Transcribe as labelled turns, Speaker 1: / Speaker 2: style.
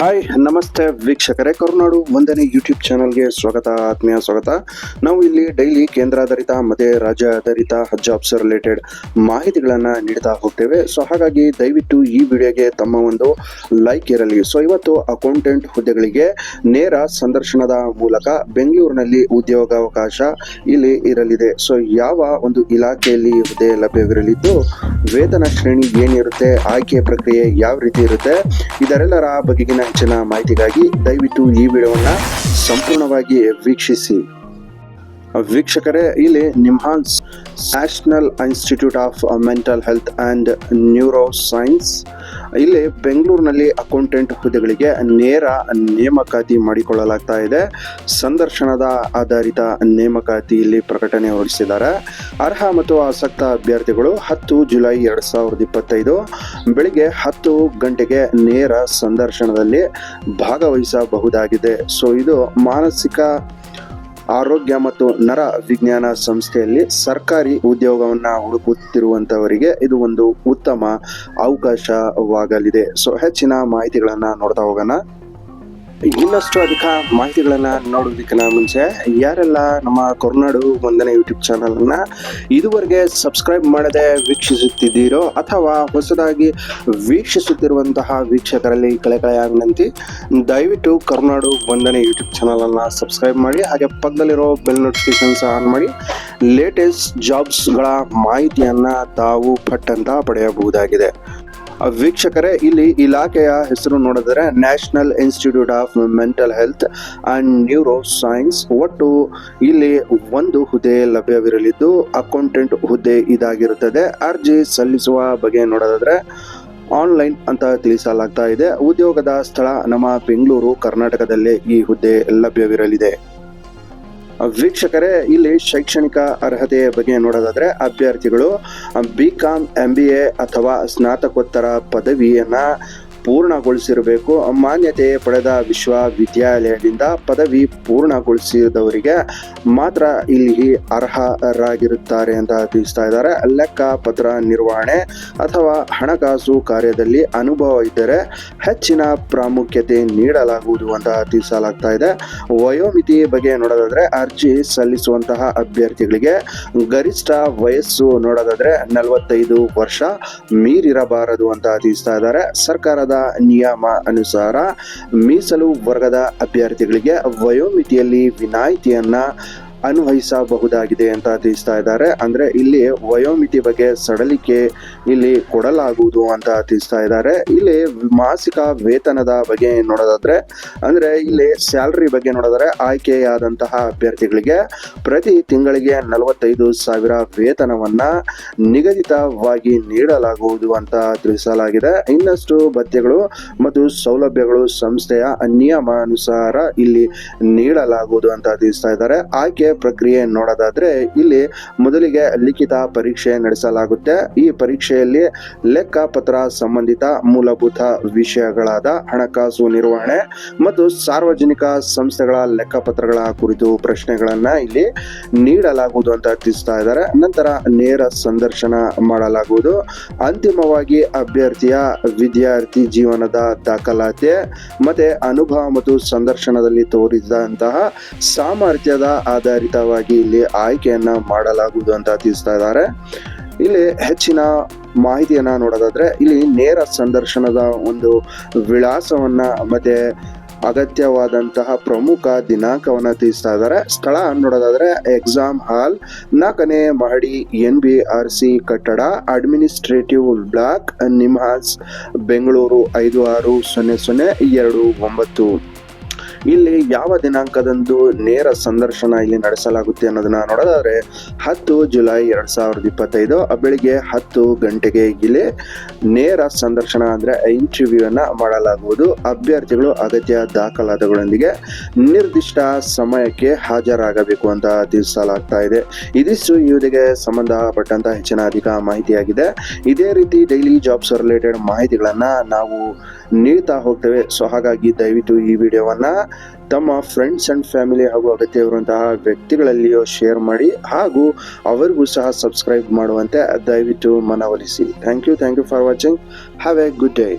Speaker 1: Hi ನಮಸ್ತೆ ವೀಕ್ಷಕರೇ. ಕರುನಾಡು ಒಂದನೇ ಯೂಟ್ಯೂಬ್ ಚಾನಲ್ಗೆ ಸ್ವಾಗತ, ಆತ್ಮೀಯ ಸ್ವಾಗತ. ನಾವು ಇಲ್ಲಿ ಡೈಲಿ ಕೇಂದ್ರಾಧಾರಿತ ಮತ್ತು ಹಜ್ ಜಾಬ್ಸ್ ರಿಲೇಟೆಡ್ ಮಾಹಿತಿಗಳನ್ನು ನೀಡ್ತಾ ಹೋಗ್ತೇವೆ. ಸೊ ಹಾಗಾಗಿ ದಯವಿಟ್ಟು ಈ ವಿಡಿಯೋಗೆ ತಮ್ಮ ಒಂದು ಲೈಕ್ ಇರಲಿ. ಸೊ ಇವತ್ತು ಅಕೌಂಟೆಂಟ್ ಹುದ್ದೆಗಳಿಗೆ ನೇರ ಸಂದರ್ಶನದ ಮೂಲಕ ಬೆಂಗಳೂರಿನಲ್ಲಿ ಉದ್ಯೋಗಾವಕಾಶ ಇಲ್ಲಿ ಇರಲಿದೆ. ಸೊ ಯಾವ ಒಂದು ಇಲಾಖೆಯಲ್ಲಿ ಹುದ್ದೆ ಲಭ್ಯವಿರಲಿದ್ದು ವೇತನ ಶ್ರೇಣಿ ಏನಿರುತ್ತೆ ಆಯ್ಕೆ ಪ್ರಕ್ರಿಯೆ ಯಾವ ರೀತಿ ಇರುತ್ತೆ, ಇದರೆಲ್ಲರ ಬಗೆಗಿನ ಹೆಚ್ಚಿನ ಮಾಹಿತಿಗಾಗಿ ದಯವಿಟ್ಟು ಈ ವಿಡಿಯೋವನ್ನು ಸಂಪೂರ್ಣವಾಗಿ ವೀಕ್ಷಿಸಿ. ವೀಕ್ಷಕರೇ, ಇಲ್ಲಿ NIMHANS national institute of mental health and neuro science ಇಲ್ಲಿ ಬೆಂಗಳೂರಿನಲ್ಲಿ ಅಕೌಂಟೆಂಟ್ ಹುದ್ದೆಗಳಿಗೆ ನೇರ ನೇಮಕಾತಿ ಮಾಡಿಕೊಳ್ಳಲಾಗ್ತಾ ಇದೆ. ಸಂದರ್ಶನದ ಆಧಾರಿತ ನೇಮಕಾತಿ ಇಲ್ಲಿ ಪ್ರಕಟಣೆ ಹೊರಡಿಸಿದ್ದಾರೆ. ಅರ್ಹ ಮತ್ತು ಆಸಕ್ತ ಅಭ್ಯರ್ಥಿಗಳು ಹತ್ತು ಜುಲೈ ಎರಡು ಸಾವಿರದ ಇಪ್ಪತ್ತೈದು ಬೆಳಿಗ್ಗೆ ಹತ್ತು ಗಂಟೆಗೆ ನೇರ ಸಂದರ್ಶನದಲ್ಲಿ ಭಾಗವಹಿಸಬಹುದಾಗಿದೆ. ಸೊ ಇದು ಮಾನಸಿಕ ಆರೋಗ್ಯ ಮತ್ತು ನರ ವಿಜ್ಞಾನ ಸಂಸ್ಥೆಯಲ್ಲಿ ಸರ್ಕಾರಿ ಉದ್ಯೋಗವನ್ನು ಹುಡುಕುತ್ತಿರುವಂತವರಿಗೆ ಇದು ಒಂದು ಉತ್ತಮ ಅವಕಾಶವಾಗಲಿದೆ. ಸೊ ಹೆಚ್ಚಿನ ಮಾಹಿತಿಗಳನ್ನು ನೋಡ್ತಾ ಹೋಗೋಣ. ಇನ್ನಷ್ಟು ಅಧಿಕ ಮಾಹಿತಿಗಳನ್ನ ನೋಡೋದಕ್ಕಿಂತ ಮುಂಚೆ, ಯಾರೆಲ್ಲ ನಮ್ಮ ಕೊರ್ನಾಡು ಒಂದನೇ ಯೂಟ್ಯೂಬ್ ಚಾನಲನ್ನ ಇದುವರೆಗೆ ಸಬ್ಸ್ಕ್ರೈಬ್ ಮಾಡದೆ ವೀಕ್ಷಿಸುತ್ತಿದ್ದೀರೋ ಅಥವಾ ಹೊಸದಾಗಿ ವೀಕ್ಷಿಸುತ್ತಿರುವಂತಹ ವೀಕ್ಷಕರಲ್ಲಿ ಕಳೆ ವಿನಂತಿ, ದಯವಿಟ್ಟು ಕರ್ನಾಡು ಒಂದನೇ ಯೂಟ್ಯೂಬ್ ಚಾನಲನ್ನು ಸಬ್ಸ್ಕ್ರೈಬ್ ಮಾಡಿ, ಹಾಗೆ ಪಕ್ಕದಲ್ಲಿರೋ ಬೆಲ್ ನೋಟಿಫಿಕೇಶನ್ಸ್ ಆನ್ ಮಾಡಿ ಲೇಟೆಸ್ಟ್ ಜಾಬ್ಸ್ಗಳ ಮಾಹಿತಿಯನ್ನು ತಾವು ಪಟ್ಟಂತ ಪಡೆಯಬಹುದಾಗಿದೆ. ವೀಕ್ಷಕರೇ, ಇಲ್ಲಿ ಇಲಾಖೆಯ ಹೆಸರು ನೋಡಿದರೆ national institute of mental health and neuro science ಒಟ್ಟು ಇಲ್ಲಿ ಒಂದು ಹುದ್ದೆ ಲಭ್ಯವಿರಲಿದ್ದು ಅಕೌಂಟೆಂಟ್ ಹುದ್ದೆ ಇದಾಗಿರುತ್ತದೆ. ಅರ್ಜಿ ಸಲ್ಲಿಸುವ ಬಗ್ಗೆ ನೋಡೋದಾದ್ರೆ ಆನ್ಲೈನ್ ಅಂತ ತಿಳಿಸಲಾಗ್ತಾ ಇದೆ. ಉದ್ಯೋಗದ ಸ್ಥಳ ನಮ್ಮ ಬೆಂಗಳೂರು, ಕರ್ನಾಟಕದಲ್ಲೇ ಈ ಹುದ್ದೆ ಲಭ್ಯವಿರಲಿದೆ. ವೀಕ್ಷಕರೇ, ಇಲ್ಲಿ ಶೈಕ್ಷಣಿಕ ಅರ್ಹತೆಯ ಬಗ್ಗೆ ನೋಡೋದಾದರೆ, ಅಭ್ಯರ್ಥಿಗಳು B com M B A ಅಥವಾ ಸ್ನಾತಕೋತ್ತರ ಪದವಿಯನ್ನ ಪೂರ್ಣಗೊಳಿಸಿರಬೇಕು. ಮಾನ್ಯತೆ ಪಡೆದ ವಿಶ್ವವಿದ್ಯಾಲಯದಿಂದ ಪದವಿ ಪೂರ್ಣಗೊಳಿಸಿದವರಿಗೆ ಮಾತ್ರ ಇಲ್ಲಿ ಅರ್ಹರಾಗಿರುತ್ತಾರೆ ಅಂತ ತಿಳಿಸ್ತಾ ಇದ್ದಾರೆ. ಲೆಕ್ಕ ಪತ್ರ ನಿರ್ವಹಣೆ ಅಥವಾ ಹಣಕಾಸು ಕಾರ್ಯದಲ್ಲಿ ಅನುಭವ ಇದ್ದರೆ ಹೆಚ್ಚಿನ ಪ್ರಾಮುಖ್ಯತೆ ನೀಡಲಾಗುವುದು ಅಂತ ತಿಳಿಸಲಾಗ್ತಾ ಇದೆ. ವಯೋಮಿತಿ ಬಗ್ಗೆ ನೋಡೋದಾದ್ರೆ ಅರ್ಜಿ ಸಲ್ಲಿಸುವಂತಹ ಅಭ್ಯರ್ಥಿಗಳಿಗೆ ಗರಿಷ್ಠ ವಯಸ್ಸು ನೋಡೋದಾದ್ರೆ ನಲವತ್ತೈದು ವರ್ಷ ಮೀರಿರಬಾರದು ಅಂತ ತಿಳಿಸ್ತಾ ಇದ್ದಾರೆ. ಸರ್ಕಾರದ ನಿಯಮ ಅನುಸಾರ ಮೀಸಲು ವರ್ಗದ ಅಭ್ಯರ್ಥಿಗಳಿಗೆ ವಯೋಮಿತಿಯಲ್ಲಿ ವಿನಾಯಿತಿಯನ್ನ ಅನ್ವಯಿಸಬಹುದಾಗಿದೆ ಅಂತ ತಿಳಿಸ್ತಾ ಇದ್ದಾರೆ. ಅಂದ್ರೆ ಇಲ್ಲಿ ವಯೋಮಿತಿ ಬಗ್ಗೆ ಸಡಲಿಕೆ ಇಲ್ಲಿ ಕೊಡಲಾಗುವುದು ಅಂತ ತಿಳಿಸ್ತಾ ಇದ್ದಾರೆ. ಇಲ್ಲಿ ಮಾಸಿಕ ವೇತನದ ಬಗ್ಗೆ ನೋಡೋದಾದ್ರೆ, ಅಂದ್ರೆ ಇಲ್ಲಿ ಸ್ಯಾಲರಿ ಬಗ್ಗೆ ನೋಡಿದ್ರೆ ಆಯ್ಕೆಯಾದಂತಹ ಅಭ್ಯರ್ಥಿಗಳಿಗೆ ಪ್ರತಿ ತಿಂಗಳಿಗೆ ನಲವತ್ತೈದು ಸಾವಿರ ವೇತನವನ್ನ ನಿಗದಿತವಾಗಿ ನೀಡಲಾಗುವುದು ಅಂತ ತಿಳಿಸಲಾಗಿದೆ. ಇನ್ನಷ್ಟು ಭತ್ಯೆಗಳು ಮತ್ತು ಸೌಲಭ್ಯಗಳು ಸಂಸ್ಥೆಯ ನಿಯಮಾನುಸಾರ ಇಲ್ಲಿ ನೀಡಲಾಗುವುದು ಅಂತ ತಿಳಿಸ್ತಾ ಇದ್ದಾರೆ. ಆಯ್ಕೆ ಪ್ರಕ್ರಿಯೆ ನೋಡೋದಾದ್ರೆ ಇಲ್ಲಿ ಮೊದಲಿಗೆ ಲಿಖಿತ ಪರೀಕ್ಷೆ ನಡೆಸಲಾಗುತ್ತೆ. ಈ ಪರೀಕ್ಷೆಯಲ್ಲಿ ಲೆಕ್ಕಪತ್ರ ಸಂಬಂಧಿತ ಮೂಲಭೂತ ವಿಷಯಗಳಾದ ಹಣಕಾಸು ನಿರ್ವಹಣೆ ಮತ್ತು ಸಾರ್ವಜನಿಕ ಸಂಸ್ಥೆಗಳ ಲೆಕ್ಕಪತ್ರಗಳ ಕುರಿತು ಪ್ರಶ್ನೆಗಳನ್ನ ಇಲ್ಲಿ ನೀಡಲಾಗುವುದು ಅಂತ ತಿಳಿಸ್ತಾ ಇದ್ದಾರೆ. ನಂತರ ನೇರ ಸಂದರ್ಶನ ಮಾಡಲಾಗುವುದು. ಅಂತಿಮವಾಗಿ ಅಭ್ಯರ್ಥಿಯ ವಿದ್ಯಾರ್ಥಿ ಜೀವನದ ದಾಖಲಾತಿ ಮತ್ತೆ ಅನುಭವ ಮತ್ತು ಸಂದರ್ಶನದಲ್ಲಿ ತೋರಿದಂತಹ ಸಾಮರ್ಥ್ಯದ ಆಧಾರಿತವಾಗಿ ಇಲ್ಲಿ ಆಯ್ಕೆಯನ್ನ ಮಾಡಲಾಗುವುದು ಅಂತ ತಿಳಿಸ್ತಾ ಇದ್ದಾರೆ. ಇಲ್ಲಿ ಹೆಚ್ಚಿನ ಮಾಹಿತಿಯನ್ನ ನೋಡೋದಾದ್ರೆ, ಇಲ್ಲಿ ನೇರ ಸಂದರ್ಶನದ ಒಂದು ವಿಳಾಸವನ್ನ ಮತ್ತೆ ಅಗತ್ಯವಾದಂತಹ ಪ್ರಮುಖ ದಿನಾಂಕವನ್ನು ತಿಳಿಸ್ತಾ ಇದ್ದಾರೆ. ಸ್ಥಳ ನೋಡೋದಾದ್ರೆ, ಎಕ್ಸಾಮ್ ಹಾಲ್, ನಾಲ್ಕನೇ ಮಹಡಿ, ಎನ್ ಬಿ ಆರ್ ಸಿ ಕಟ್ಟಡ, ಅಡ್ಮಿನಿಸ್ಟ್ರೇಟಿವ್ ಬ್ಲಾಕ್, ನಿಮ್ಹಾಸ್, ಬೆಂಗಳೂರು ಐದು ಆರು ಸೊನ್ನೆ ಸೊನ್ನೆ ಎರಡು ಒಂಬತ್ತು. ಇಲ್ಲಿ ಯಾವ ದಿನಾಂಕದಂದು ನೇರ ಸಂದರ್ಶನ ಇಲ್ಲಿ ನಡೆಸಲಾಗುತ್ತೆ ಅನ್ನೋದನ್ನ ನೋಡೋದಾದ್ರೆ ಹತ್ತು ಜುಲೈ ಎರಡ್ ಸಾವಿರದ ಇಪ್ಪತ್ತೈದು ಬೆಳಿಗ್ಗೆ ಹತ್ತು ಗಂಟೆಗೆ ಇಲ್ಲಿ ನೇರ ಸಂದರ್ಶನ ಅಂದ್ರೆ ಇಂಟರ್ವ್ಯೂ ಅನ್ನ ಮಾಡಲಾಗುವುದು. ಅಭ್ಯರ್ಥಿಗಳು ಅಗತ್ಯ ದಾಖಲಾತಿಗಳೊಂದಿಗೆ ನಿರ್ದಿಷ್ಟ ಸಮಯಕ್ಕೆ ಹಾಜರಾಗಬೇಕು ಅಂತ ತಿಳಿಸಲಾಗ್ತಾ ಇದೆ. ಇದಿಷ್ಟು ಇವರಿಗೆ ಸಂಬಂಧಪಟ್ಟಂತ ಹೆಚ್ಚಿನ ಅಧಿಕ ಮಾಹಿತಿಯಾಗಿದೆ. ಇದೇ ರೀತಿ ಡೈಲಿ ಜಾಬ್ಸ್ ರಿಲೇಟೆಡ್ ಮಾಹಿತಿಗಳನ್ನ ನಾವು ನೀಡ್ತಾ ಹೋಗ್ತೇವೆ. ಸೊ ಹಾಗಾಗಿ ದಯವಿಟ್ಟು ಈ ವಿಡಿಯೋವನ್ನ ತಮ್ಮ ಫ್ರೆಂಡ್ಸ್ ಅಂಡ್ ಫ್ಯಾಮಿಲಿ ಹಾಗೂ ಅಗತ್ಯ ಇರುವಂತಹ ವ್ಯಕ್ತಿಗಳಲ್ಲಿಯೂ ಶೇರ್ ಮಾಡಿ ಹಾಗೂ ಅವರಿಗೂ ಸಹ ಸಬ್ಸ್ಕ್ರೈಬ್ ಮಾಡುವಂತೆ ದಯವಿಟ್ಟು ಮನವೊಲಿಸಿ. Thank you thank you for watching have a good day